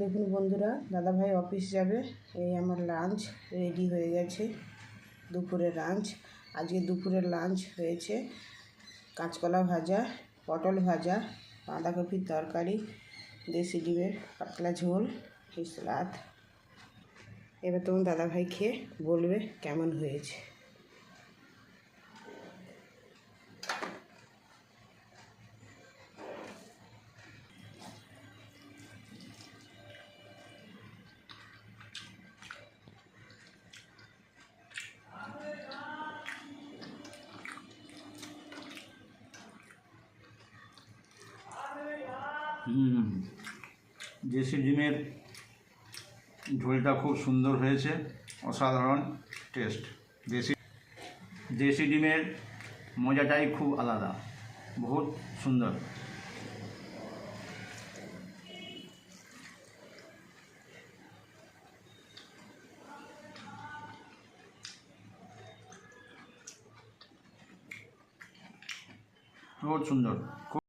দেখুন বন্ধুরা, দাদাভাই অফিস যাবে। এই আমার লাঞ্চ রেডি হয়ে গেছে। দুপুরের লাঞ্চ আজকে দুপুরের লাঞ্চ হয়েছে। কাঁচকলা ভাজা, পটল ভাজা, বাঁধাকপির তরকারি, দেশি ডিমের পাতলা ঝোল, এই সালাদ। এবার তোমার দাদাভাই খেয়ে বলবে কেমন হয়েছে। দেশি ডিমের ঝোলটা খুব সুন্দর হয়েছে, অসাধারণ টেস্ট। দেশি দেশি ডিমের মজাটাই খুব আলাদা, বহুত সুন্দর। বহুত সুন্দর।